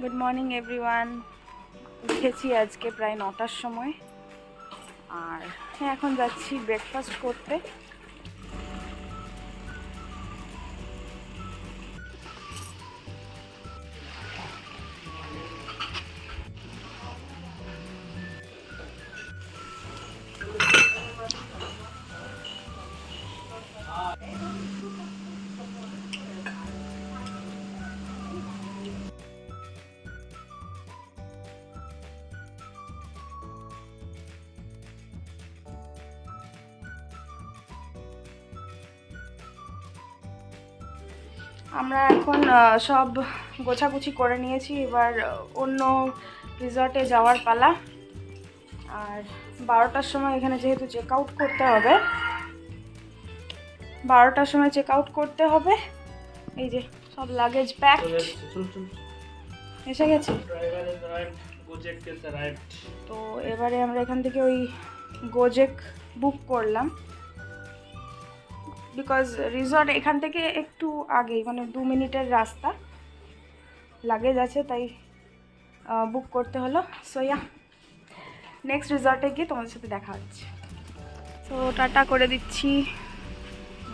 Good morning everyone উঠেছি আজকে প্রায় নটার সময়। আর হ্যাঁ এখন যাচ্ছি ব্রেকফাস্ট করতে। আমরা এখন সব গোছাগুছি করে নিয়েছি। এবার অন্য রিসর্টে যাওয়ার পালা। আর বারোটার সময় এখানে যেহেতু চেক আউট করতে হবে বারোটার সময় চেক আউট করতে হবে। এই যে সব লাগেজ প্যাক এসে গেছে? তো এবারে আমরা এখান থেকে ওই গোজেক বুক করলাম। বিকজ রিসর্ট এখান থেকে একটু আগেই মানে দু মিনিটের রাস্তা। লাগেজ আছে, তাই বুক করতে হলো। সো ইয়া নেক্সট রিসর্টে গিয়ে তোমাদের সাথে দেখা হচ্ছে। তো টাটা করে দিচ্ছি।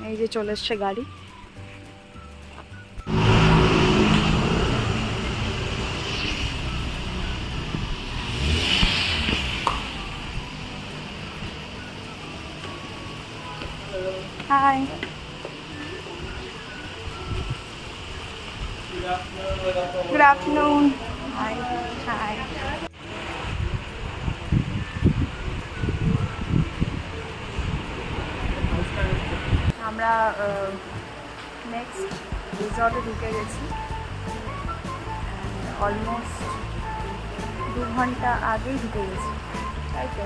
এই যে চলে এসছে গাড়ি। Hi good afternoon hi hi আমরা নেক্সট রিসর্টে ঢুকে গেছি। অলমোস্ট দু ঘণ্টা আগেই ঢুকে গেছি। তাই তো?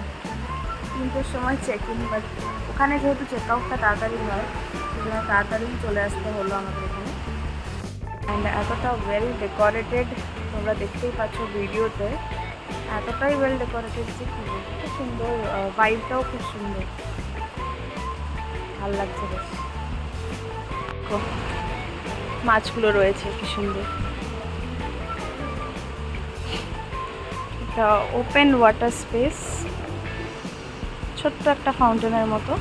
তিনটের সময় চেক ইন বাট ওখানে যেহেতু চেক আউটটা তাড়াতাড়ি হয়, সেজন্য তাড়াতাড়ি চলে আসতে হলো আমাদের এখানে। অ্যান্ড এতটা ওয়েল ডেকোরেটেড তোমরা দেখতেই পাচ্ছ ভিডিওতে, এতটাই ওয়েল ডেকোরেটেড যে খুব সুন্দর ভাইবটাও খুব সুন্দর। ভালো লাগছে বেশ। মাছগুলো রয়েছে, কি সুন্দর। ওপেন ওয়াটার স্পেস ছোট্ট একটা ফাউন্টেনের মতো।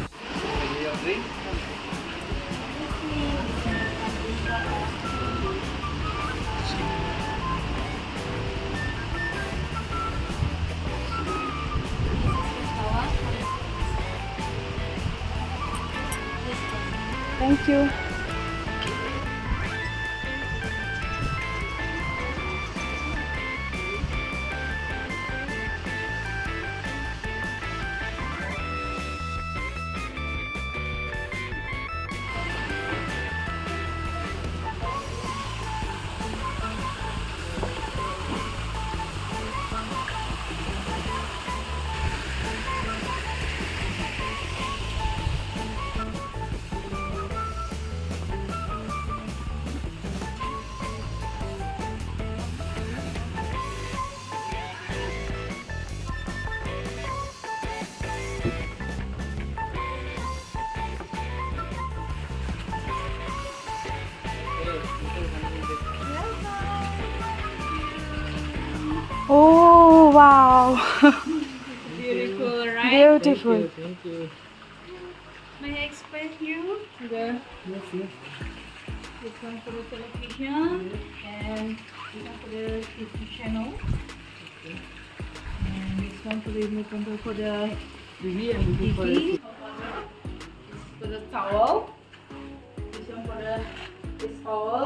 Wow. Beautiful, right? Beautiful. Thank you. Thank you. May I explain you the yes, yes. You come for the television and this one for the TV channel. Okay. And this one for the remote control for the TV and this for for the towel. This one for the this towel.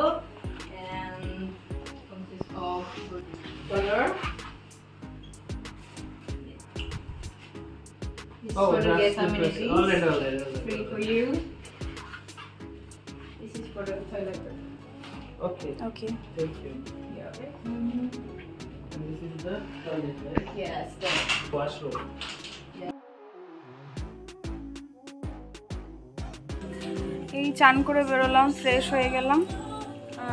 Oh, for the that's gas the first. amenities. All right, all right, all right. Free for you. This is for the toilet. Okay, okay thank you. Yeah. And this is the toilet, right? Yes. The, Washroom. এই চান করে বেরোলাম fresh হয়ে গেলাম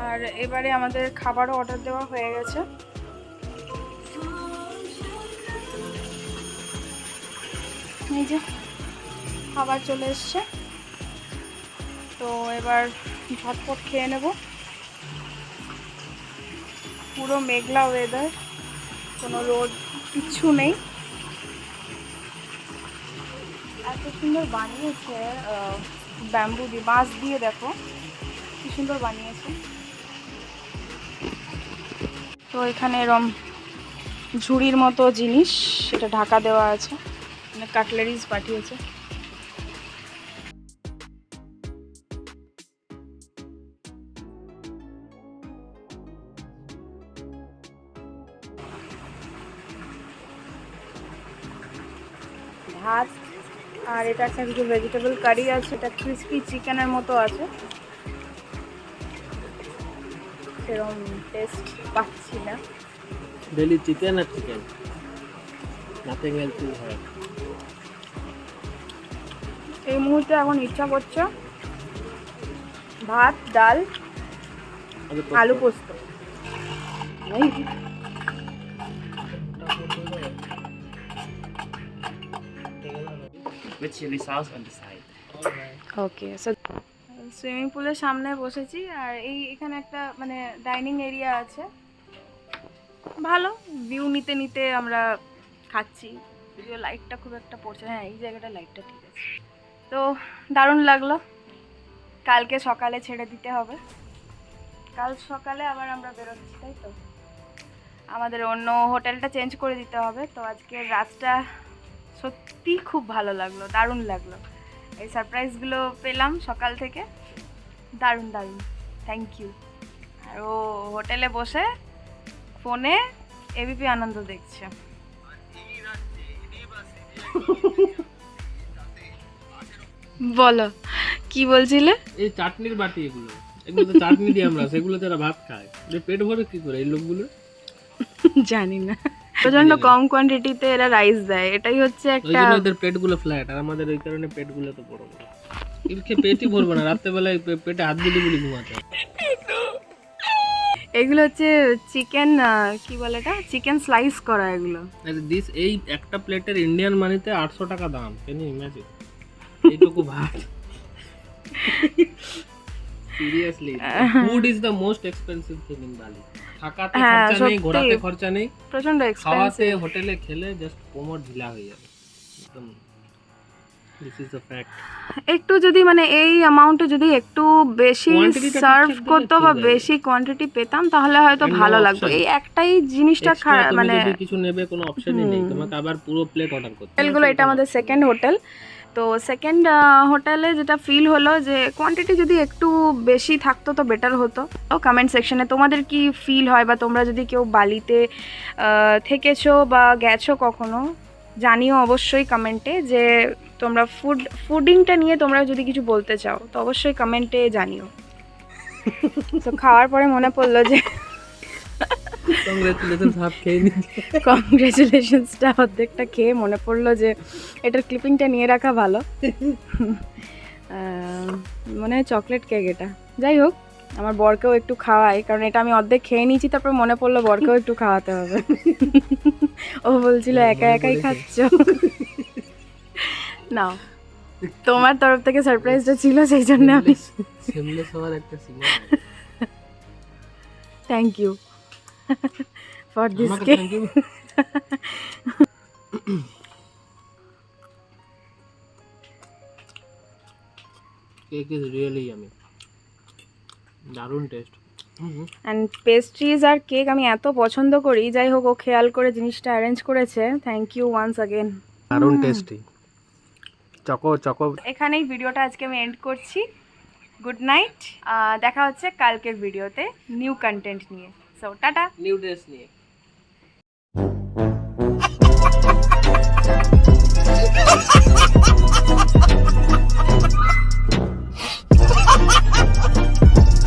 আর এবারে আমাদের খাবারও order দেওয়া হয়ে গেছে এই যে, খাবার চলে এসছে। তো এবার ঝটপট খেয়ে নেব। পুরো মেঘলা ওয়েদার কোনো রোদ কিচ্ছু নেই। এত সুন্দর বানিয়েছে ব্যাম্বু দিয়ে, বাঁশ দিয়ে দেখো, কি সুন্দর বানিয়েছে। তো এখানে এরম ঝুড়ির মতো জিনিস, সেটা ঢাকা দেওয়া আছে। কাটলারিজ পাঠিয়েছে। ভাত, আর এটা একটা কিছু ভেজিটেবল কারি আছে, এটা ক্রিস্পি চিকেনের মতো আছে। সেরকম টেস্ট পাচ্ছি না। ডেলি চিকেন আর চিকেন else is here. এই মুহূর্তে এখন ইচ্ছা করছে ভাত ডাল আলু পোস্ত। With chili sauce on the side. Okay so swimming পুলের সামনে বসেছি আর এই এখানে একটা মানে ডাইনিং এরিয়া আছে। ভালো ভিউ নিতে নিতে আমরা খাচ্ছি। যদিও লাইটটা খুব একটা পড়ছে হ্যাঁ এই জায়গাটা লাইটটা ঠিক আছে। তো দারুণ লাগল। কালকে সকালে ছেড়ে দিতে হবে। কাল সকালে আবার আমরা বেরোচ্ছি তাই তো? আমাদের অন্য হোটেলটা চেঞ্জ করে দিতে হবে। তো আজকে রাতটা সত্যি খুব ভালো লাগল দারুণ লাগল। এই সারপ্রাইজগুলো পেলাম সকাল থেকে। দারুণ দারুণ। থ্যাংক ইউ আর ও হোটেলে বসে ফোনে এবিপি আনন্দ দেখছে। বলো কি বলছিলে? এই চাটনির বাটি এগুলো। এগুলো তো চাটনি দিয়ে আমরা সেগুলো তারা ভাত খায়। পেট ভরে কি করে এই লোকগুলো? জানি না। প্রচণ্ড কম কোয়ান্টিটিতে এরা রাইস দেয়। এটাই হচ্ছে ওই একটা জন্য ওদের পেটগুলো ফ্ল্যাট আর আমাদের ওই কারণে পেটগুলো তো বড় বড়। খেয়ে পেটই ভরবে না রাত্রেবেলায় পেটে হাত দিলি বলি ঘুমাতে এগুলো হচ্ছে চিকেন কি বলে এটা? চিকেন স্লাইস করা এগুলো। দিস এই একটা প্লেটের ইন্ডিয়ান মানিতে আটশো টাকা দাম। কেন ইমাজিন ভাত। Seriously food is the most expensive thing in Bali থাকাতে হ্যাঁ, খরচা নেই ঘোরাতে খরচা নেই প্রচণ্ড খাওয়াতে হোটেলে খেলে জাস্ট কোমর ঢিলা হয়ে যাবে। একদম একটু যদি মানে এই অ্যামাউন্টে যদি একটু বেশি সার্ভ করতো বা বেশি কোয়ান্টিটি পেতাম তাহলে হয়তো ভালো লাগতো। এই একটাই জিনিসটা মানে কিছু নেবে কোনো অপশনই নেই। তোমাকে আবার পুরো প্লেট অর্ডার করতে। হোটেলগুলো এটা আমাদের সেকেন্ড হোটেল তো সেকেন্ড হোটেলে যেটা ফিল হলো যে কোয়ান্টিটি যদি একটু বেশি থাকতো তো বেটার হতো। ও কমেন্ট সেকশনে তোমাদের কি ফিল হয় বা তোমরা যদি কেউ বালিতে থেকেছো বা গেছো কখনো, জানিও অবশ্যই কমেন্টে যে তোমরা ফুড ফুডিংটা নিয়ে তোমরা যদি কিছু বলতে চাও, তো অবশ্যই কমেন্টে জানিও। তো খাওয়ার পরে মনে পড়ল যে Congratulations, হাফ খেয়ে নিচ্ছি কংগ্রেচুলেশনসটা অর্ধেকটা খেয়ে মনে পড়ল যে এটার ক্লিপিংটা নিয়ে রাখা ভালো। মনে হয় চকলেট কেক এটা। যাই হোক আমার বরকেও একটু খাওয়াই কারণ এটা আমি অর্ধেক খেয়ে নিয়েছি তারপর মনে পড়ল বরকেও একটু খাওয়াতে হবে। ও বলছিল একা একাই খাচ্ছ? নাও তোমার তরফ থেকে সারপ্রাইজটা ছিল সেই জন্য আমি থ্যাংক ইউ ফর দিস আমাকে cake thank you. Cake is really yummy. দারুণ টেস্ট অ্যান্ড পেস্ট্রিজ আর কেক আমি এত পছন্দ করি যাই হোক ও খেয়াল করে জিনিসটা অ্যারেঞ্জ করেছে। থ্যাংক ইউ ওয়ান্স অ্যাগেন দারুণ টেস্টি চকো চকো এখানেই ভিডিওটা আজকে আমি এন্ড করছি। গুড নাইট দেখা হচ্ছে কালকের ভিডিওতে নিউ কন্টেন্ট নিয়ে। সো টাটা নিউ ড্রেস নিয়ে